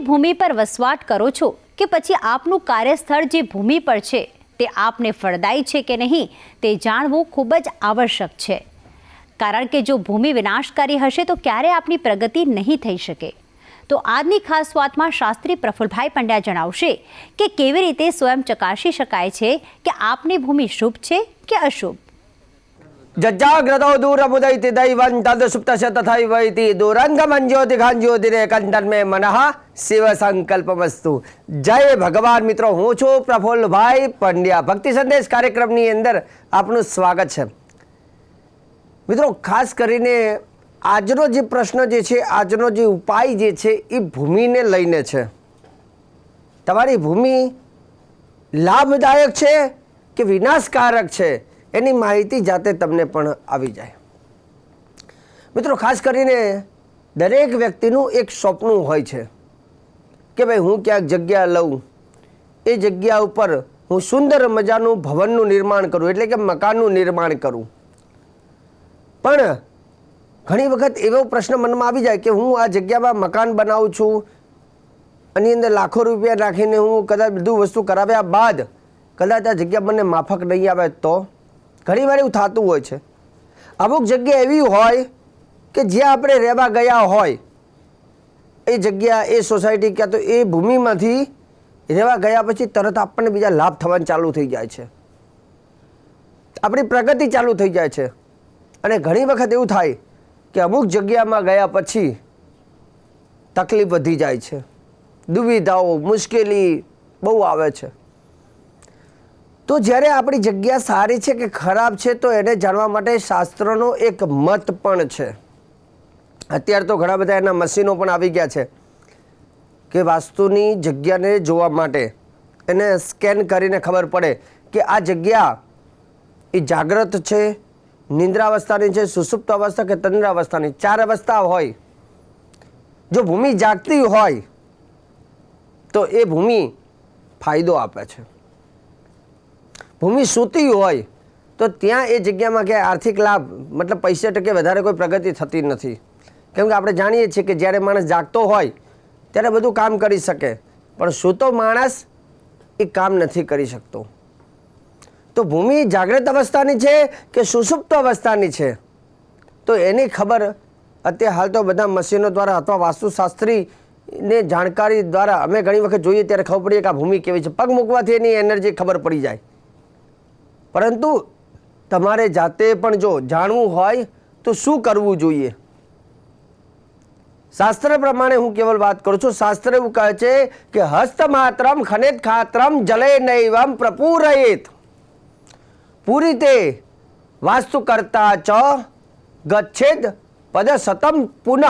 ભૂમિ પર વસવાટ કરો છો કે પછી આપનું કાર્યસ્થળ જે ભૂમિ પર છે, તે આપને ફળદાયી છે કે નહીં, તે જાણવું ખૂબ જ આવશ્યક છે. કારણ કે જો ભૂમિ વિનાશકારી હશે તો ક્યારે આપની પ્રગતિ નહીં થઈ શકે? તો આજની ખાસ વાતમાં શાસ્ત્રી પ્રફુલભાઈ પંડ્યા જણાવશે કે કેવી રીતે સ્વયં ચકાસી શકાય છે કે આપની ભૂમિ શુભ છે કે અશુભ? દૈવં તદ સુપ્તસ્ય તથૈવૈતિ દુરંગમં જ્યોતિઘાન જ્યોતિરે કંટન મે મનઃ શિવ સંકલ્પમસ્તુ જય ભગવાન મિત્રો હું છું પ્રફુલ્લભાઈ પંડ્યા ભક્તિ સંદેશ કાર્યક્રમની અંદર આપનું સ્વાગત છે મિત્રો ખાસ કરીને આજનો જે પ્રશ્ન જે છે આજનો જે ઉપાય જે છે એ ભૂમિને લઈને છે તમારી ભૂમિ લાભદાયક છે કે વિનાશકારક છે એની માહિતી જાતે તમને પણ આવી જાય. મિત્રો, ખાસ કરીને દરેક વ્યક્તિનું એક સ્વપ્ન હોય છે કે ભાઈ હું ક્યાંક જગ્યા લઉં, એ જગ્યા ઉપર હું સુંદર મજાનું ભવનનું નિર્માણ કરું, એટલે કે મકાનનું નિર્માણ કરું. પણ ઘણી વખત એવો પ્રશ્ન મનમાં આવી જાય કે હું આ જગ્યામાં મકાન બનાવું છું, એની અંદર લાખો રૂપિયા નાખીને હું કદાચ બધું વસ્તુ કરાવ્યા બાદ કદાચ આ જગ્યા મને માફક નહીં આવે તો? ઘણી વાર એવું થતું હોય છે. અમુક જગ્યા એવી હોય કે જ્યાં આપણે રહેવા ગયા હોય, એ જગ્યા, એ સોસાયટી ક્યાં તો એ ભૂમિમાંથી રહેવા ગયા પછી તરત આપણને બીજા લાભ થવાનું ચાલુ થઈ જાય છે. આપણી પ્રગતિ ચાલુ થઈ જાય છે. અને ઘણી વખત એવું થાય કે અમુક જગ્યામાં ગયા પછી તકલીફ વધી જાય છે. દુવિધાઓ, મુશ્કેલી બહુ આવે છે. તો જ્યારે આપણી જગ્યા સારી છે કે ખરાબ છે, તો એને જાણવા માટે શાસ્ત્રનો એક મત પણ છે. અત્યારે તો ઘણા બધા એના મશીનો પણ આવી ગયા છે કે વાસ્તુની જગ્યાને જોવા માટે. એને સ્કેન કરીને ખબર પડે કે આ જગ્યા એ જાગ્રત છે, નિંદ્રાવસ્થાની છે, સુસુપ્ત અવસ્થા કે તંદ્રાવસ્થાની? ચાર અવસ્થા હોય. જો ભૂમિ જાગતી હોય, તો એ ભૂમિ ફાયદો આપે છે. ભૂમિ સૂતી હોય, તો ત્યાં એ જગ્યામાં ક્યાંય આર્થિક લાભ, મતલબ પૈસે ટકે વધારે કોઈ પ્રગતિ થતી નથી. કેમ કે આપણે જાણીએ છીએ કે જ્યારે માણસ જાગતો હોય, ત્યારે બધું કામ કરી શકે. પણ સૂતો માણસ એ કામ નથી કરી શકતો. તો ભૂમિ જાગ્રત અવસ્થાની છે કે સુસુપ્ત અવસ્થાની છે? તો એની ખબર અત્યારે હાલ તો બધા મશીનો દ્વારા અથવા વાસ્તુશાસ્ત્રીને જાણકારી દ્વારા અમે ઘણી વખત જોઈએ ત્યારે ખબર પડીએ કે આ ભૂમિ કેવી છે. પગ મૂકવાથી એની એનર્જી ખબર પડી જાય. પરંતુ તમારે જાતે પણ જો જાણવું હોય તો શું કરવું જોઈએ? શાસ્ત્ર પ્રમાણે હું કેવલ વાત કરું છું. શાસ્ત્ર એવું કહે છે કે હસ્ત માત્રમ ખનેત ખાત્રમ જલે નૈવમ પ્રપૂરયેત. પૂરીતે વાસ્તુ કરતા ચ ગચ્છેદ પદ સતમ પુનઃ.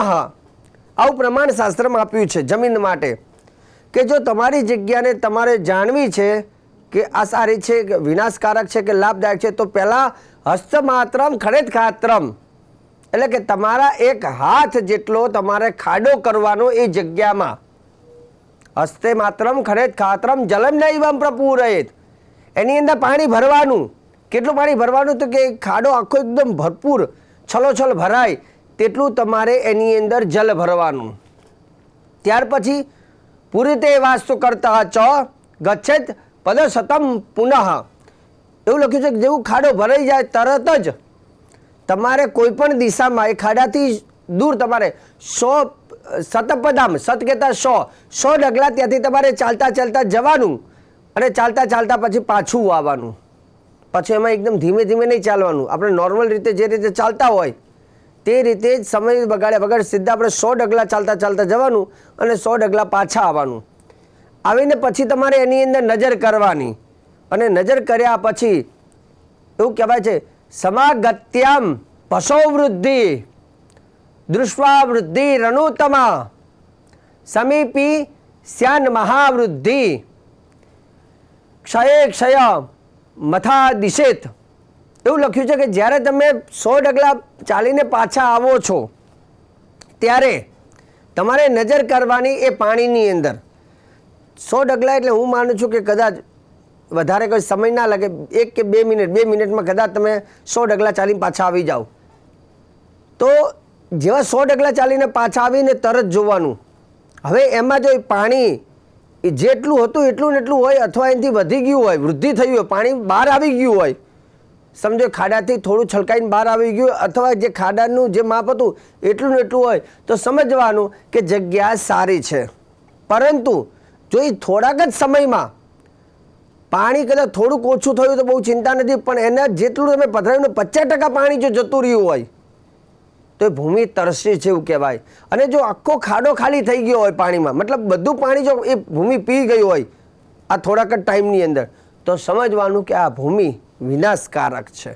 આવું પ્રમાણ શાસ્ત્રમાં આપ્યું છે જમીન માટે કે જો તમારી જગ્યાને તમારે જાણવી છે કે આ સારી છે, કે વિનાશકારક છે, કે લાભદાયક છે, તો પહેલાં હસ્તમાત્રમ ખરેત ખાત્રમ એટલે કે તમારા એક હાથ જેટલો તમારે ખાડો કરવાનો એ જગ્યામાં. હસ્તે માત્રમ ખરેત ખાત્રમ જલમ નૈવમ પ્રપૂરયત. એની અંદર પાણી ભરવાનું. કેટલું પાણી ભરવાનું? તો કે ખાડો આખો એકદમ ભરપૂર, છલોછલ ભરાય, તેટલું તમારે એની અંદર જલ ભરવાનું. ત્યાર પછી પૂરી તે વાસ્તુ કરતા ચ, ગચ્છેત પદ સતમ પુનઃ. એવું લખ્યું છે કે જેવું ખાડો ભરાઈ જાય તરત જ તમારે કોઈ પણ દિશામાં, એ ખાડાથી દૂર તમારે સો, સતપદામ, સત કહેતા સો સો ડગલા ત્યાંથી તમારે ચાલતા ચાલતા જવાનું અને ચાલતા ચાલતા પછી પાછું આવવાનું. પછી એમાં એકદમ ધીમે ધીમે નહીં ચાલવાનું. આપણે નોર્મલ રીતે જે રીતે ચાલતા હોય, તે રીતે જ સમય બગાડ્યા વગર સીધા આપણે સો ડગલા ચાલતા ચાલતા જવાનું અને સો ડગલા પાછા આવવાનું. આવીને પછી તમારે એની અંદર નજર કરવાની. અને નજર કર્યા પછી એવું કહેવાય છે, સમાગત્યામ પશો વૃદ્ધિ દૃષ્વા રણુતમા, સમીપી શ્યાન મહાવૃદ્ધિ, ક્ષયે ક્ષય મથા દિશેત એવું લખ્યું છે કે જ્યારે તમે સો ડગલા ચાલીને પાછા આવો છો, ત્યારે તમારે નજર કરવાની એ પાણીની અંદર. સો ડગલા એટલે હું માનું છું કે કદાચ વધારે કોઈ સમય ના લાગે. એક કે બે મિનિટ, બે મિનિટમાં કદાચ તમે સો ડગલા ચાલીને પાછા આવી જાઓ. તો જેવા સો ડગલા ચાલીને પાછા આવીને તરત જોવાનું. હવે એમાં જો પાણી એ જેટલું હતું એટલું ને એટલું હોય અથવા એનાથી વધી ગયું હોય, વૃદ્ધિ થઈ હોય, પાણી બહાર આવી ગયું હોય. સમજો ખાડાથી થોડું છલકાઈને બહાર આવી ગયું અથવા જે ખાડાનું જે માપ હતું એટલું ને એટલું હોય. તો સમજવાનું કે જગ્યા સારી છે. પરંતુ જો એ થોડાક જ સમયમાં પાણી કદાચ થોડુંક ઓછું થયું તો બહુ ચિંતા નથી, પણ એના જેટલું તમે પધરાવ્યું પચાસ ટકા પાણી જો જતું રહ્યું હોય, તો એ ભૂમિ તરસી છે એવું કહેવાય. અને જો આખો ખાડો ખાલી થઈ ગયો હોય પાણીમાં, મતલબ બધું પાણી જો એ ભૂમિ પી ગયું હોય, આ થોડાક જ ટાઈમની અંદર, તો સમજવાનું કે આ ભૂમિ વિનાશકારક છે.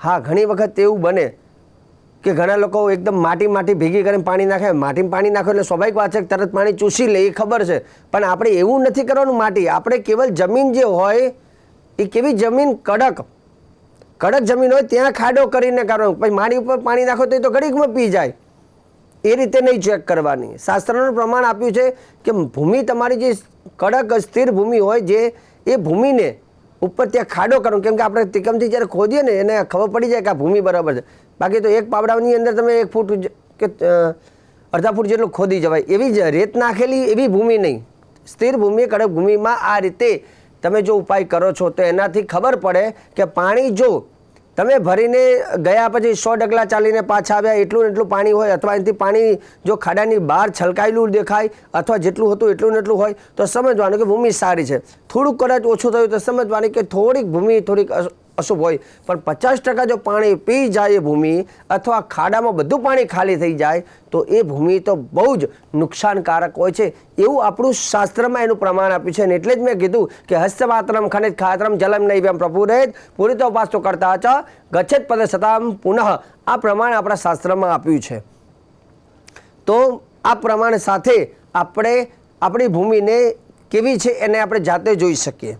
હા, ઘણી વખત એવું બને કે ઘણા લોકો એકદમ માટી માટી ભેગી કરીને પાણી નાખે. માટીમાં પાણી નાખો એટલે સ્વાભાવિક વાત છે તરત પાણી ચૂસી લે, એ ખબર છે. પણ આપણે એવું નથી કરવાનું માટી. આપણે કેવલ જમીન જે હોય, એ કેવી જમીન? કડક. કડક જમીન હોય ત્યાં ખાડો કરીને કરવાનું પછી મારી ઉપર પાણી નાખો તો એ તો ઘડીકમાં પી જાય. એ રીતે નહીં ચેક કરવાની. શાસ્ત્રનું પ્રમાણ આપ્યું છે કે ભૂમિ તમારી જે કડક સ્થિર ભૂમિ હોય જે, એ ભૂમિને ઉપર ત્યાં ખાડો કરો કેમ કે આપણે તિકમથી જ્યારે ખોદીએ ને એને ખબર પડી જાય કે આ ભૂમિ બરાબર છે. બાકી તો એક પાવડાની અંદર તમે એક ફૂટ કે અડધા ફૂટ જેટલું ખોદી જવાય. એવી જ રેત નાખેલી એવી ભૂમિ નહીં. સ્થિર ભૂમિ, કડક ભૂમિમાં આ રીતે તમે જો ઉપાય કરો છો, તો એનાથી ખબર પડે કે પાણી જો તમે ભરીને ગયા પછી સો ડગલા ચાલીને પાછા આવ્યા, એટલું એટલું પાણી હોય, અથવા એનાથી પાણી જો ખાડાની બહાર છલકાયેલું દેખાય, અથવા જેટલું હતું એટલું એટલું હોય, તો સમજવાનું કે ભૂમિ સારી છે. થોડુંક કદાચ ઓછું થયું તો સમજવાની કે થોડીક ભૂમિ, થોડીક અશુભ હોય. પણ પચાસ ટકા જો પાણી પી જાય એ ભૂમિ અથવા ખાડામાં બધું પાણી ખાલી થઈ જાય, તો એ ભૂમિ તો બહુ જ નુકસાનકારક હોય છે. એવું આપણું શાસ્ત્રમાં એનું પ્રમાણ આપ્યું છે અને એટલે જ મેં કીધું કે હસ્તમાત્રમ ખનિજ ખાતરમ જલમ નૈવ્યમ પ્રભુરેત પૂરિતો ઉપાસ્તો કરતા ચ ગચ્છેત પદ સતામ પુનઃ. આ પ્રમાણ આપણા શાસ્ત્રમાં આપ્યું છે. તો આ પ્રમાણ સાથે આપણે આપણી ભૂમિને કેવી છે એને આપણે જાતે જોઈ શકીએ.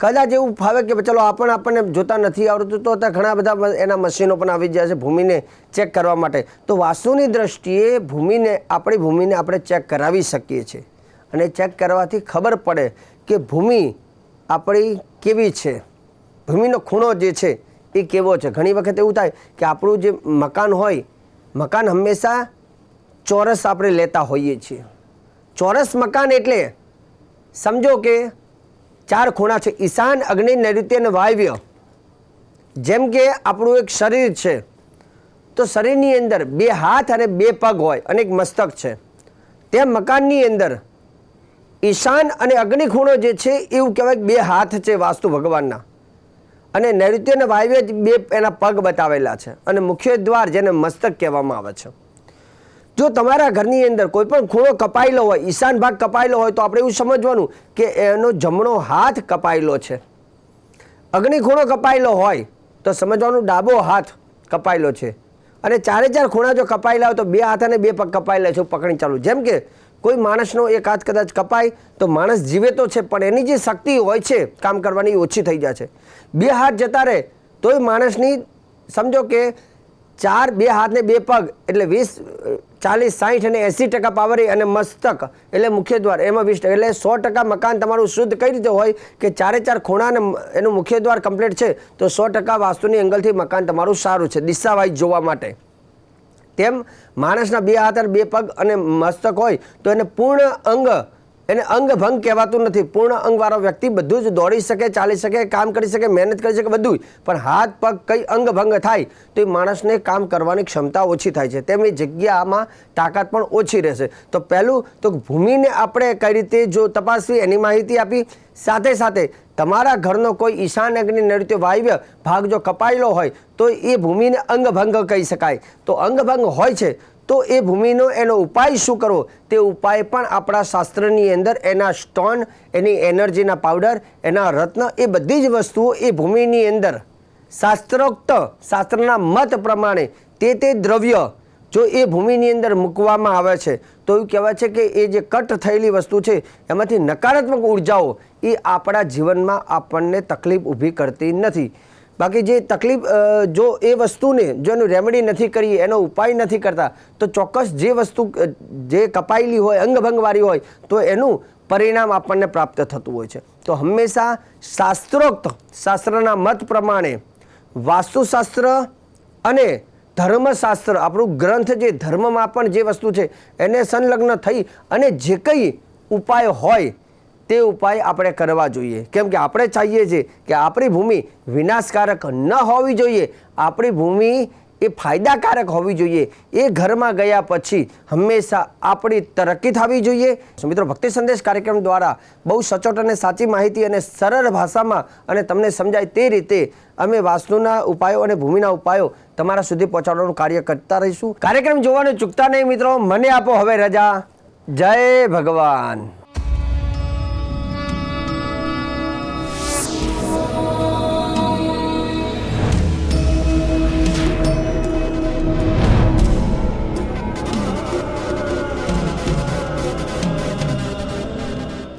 કદાચ એવું ફાવે કે ચલો આપણ આપણને જોતા નથી આવડતું, તો ત્યાં ઘણા બધા એના મશીનો પણ આવી ગયા છે ભૂમિને ચેક કરવા માટે. તો વાસ્તુની દ્રષ્ટિએ ભૂમિને, આપણી ભૂમિને આપણે ચેક કરાવી શકીએ છીએ. અને ચેક કરવાથી ખબર પડે કે ભૂમિ આપણી કેવી છે. ભૂમિનો ખૂણો જે છે એ કેવો છે. ઘણી વખત એવું થાય કે આપણું જે મકાન હોય, મકાન હંમેશા ચોરસ આપણે લેતા હોઈએ છીએ. ચોરસ મકાન એટલે, સમજો કે ચાર ખૂણા છે. ઈશાન, અગ્નિ, નૈઋત્ય અને વાયવ્ય. જેમ કે આપણું એક શરીર છે. તો શરીરની અંદર બે હાથ અને બે પગ હોય અને એક મસ્તક છે. તે મકાનની અંદર ઈશાન અને અગ્નિ ખૂણો જે છે, એવું કહેવાય બે હાથ છે વાસ્તુ ભગવાનના. અને નૈઋત્ય અને વાયવ્ય બે એના પગ બતાવેલા છે. અને મુખ્ય દ્વાર જેને મસ્તક કહેવામાં આવે છે. જો તમારા ઘરની અંદર કોઈ પણ ખૂણો કપાયેલો હોય, ઈશાન ભાગ કપાયેલો હોય, તો આપણે એવું સમજવાનું કે એનો જમણો હાથ કપાયેલો છે. અગ્નિ ખૂણો કપાયેલો હોય, તો સમજવાનું ડાબો હાથ કપાયેલો છે. અને ચારે ચાર ખૂણા જો કપાયેલા હોય, તો બે હાથ અને બે પગ કપાયેલા છે પકડી ચાલુ જેમ કે કોઈ માણસનો એક હાથ કદાચ કપાય, તો માણસ જીવે તો છે, પણ એની જે શક્તિ હોય છે, કામ કરવાની ઓછી થઈ જાય છે. બે હાથ જતા રહે, તોય માણસની, સમજો કે ચાર બે હાથ ને બે પગ, એટલે વીસ ચાલીસ, સાહીઠ અને એંસી ટકા પાવરી અને મસ્તક, એટલે મુખ્ય દ્વાર, એમાં વીસ એટલે સો ટકા મકાન તમારું શુદ્ધ કઈ રીતે હોય કે ચારે ચાર ખૂણા અને એનું મુખ્ય દ્વાર કમ્પ્લીટ છે, તો સો ટકા વાસ્તુની એંગલથી મકાન તમારું સારું છે, દિશાવાઇઝ જોવા માટે. તેમ માણસના બે હાથ અને બે પગ અને મસ્તક હોય, તો એને પૂર્ણ અંગ એને અંગભંગ કહેવાતું નથી. પૂર્ણ અંગવાળો વ્યક્તિ બધું જ દોડી શકે, ચાલી શકે, કામ કરી શકે, મહેનત કરી શકે બધું પણ હાથ, પગ કઈ અંગભંગ થાય, તો એ માણસને કામ કરવાની ક્ષમતા ઓછી થાય છે. તેમની જગ્યામાં તાકાત પણ ઓછી રહેશે. તો પહેલું, તો ભૂમિને આપણે કઈ રીતે જો તપાસવી એની માહિતી આપી. સાથે સાથે, તમારા ઘરનો કોઈ ઈશાન અગ્નિ નૈઋત્ય વાયવ્ય ભાગ જો કપાયેલો હોય, તો એ ભૂમિને અંગભંગ કહી શકાય. તો અંગભંગ હોય છે તો એ ભૂમિનો એનો ઉપાય શું કરવો? તે ઉપાય પણ આપણા શાસ્ત્રની અંદર એના સ્ટોન, એની એનર્જીના પાવડર, એના રત્ન, એ બધી જ વસ્તુઓ એ ભૂમિની અંદર. શાસ્ત્રોક્ત, શાસ્ત્રના મત પ્રમાણે તે તે દ્રવ્ય જો એ ભૂમિની અંદર મૂકવામાં આવે છે, તો એવું કહેવાય છે કે એ જે કટ થયેલી વસ્તુ છે, એમાંથી નકારાત્મક ઉર્જાઓ એ આપણા જીવનમાં આપણને તકલીફ ઊભી કરતી નથી. બાકી જે તકલીફ જો એ વસ્તુને જો એનું રેમેડી નથી કરી, એનો ઉપાય નથી કરતા, તો ચોક્કસ જે વસ્તુ જે કપાયેલી હોય અંગભંગવાળી હોય, તો એનું પરિણામ આપણને પ્રાપ્ત થતું હોય છે. તો હંમેશા શાસ્ત્રોક્ત, શાસ્ત્રના મત પ્રમાણે વાસ્તુશાસ્ત્ર અને ધર્મશાસ્ત્ર, આપણું ગ્રંથ જે ધર્મમાં પણ જે વસ્તુ છે, એને સંલગ્ન થઈ અને જે કંઈ ઉપાય હોય તે ઉપાય આપણે કરવા જોઈએ. કેમ કે આપણે ચાહીએ છીએ કે આપણી ભૂમિ વિનાશકારક ન હોવી જોઈએ. આપણી ભૂમિ એ ફાયદાકારક હોવી જોઈએ. એ ઘરમાં ગયા પછી હંમેશા આપણી તરક્કી થવી જોઈએ. મિત્રો, ભક્તિ સંદેશ કાર્યક્રમ દ્વારા બહુ સચોટ અને સાચી માહિતી અને સરળ ભાષામાં અને તમને સમજાય તે રીતે અમે વાસ્તુના ઉપાયો અને ભૂમિના ઉપાયો તમારા સુધી પહોંચાડવાનું કાર્ય કરતા રહીશું. કાર્યક્રમ જોવાનું ચૂકતા નહીં મિત્રો. મને આપો હવે રજા. જય ભગવાન.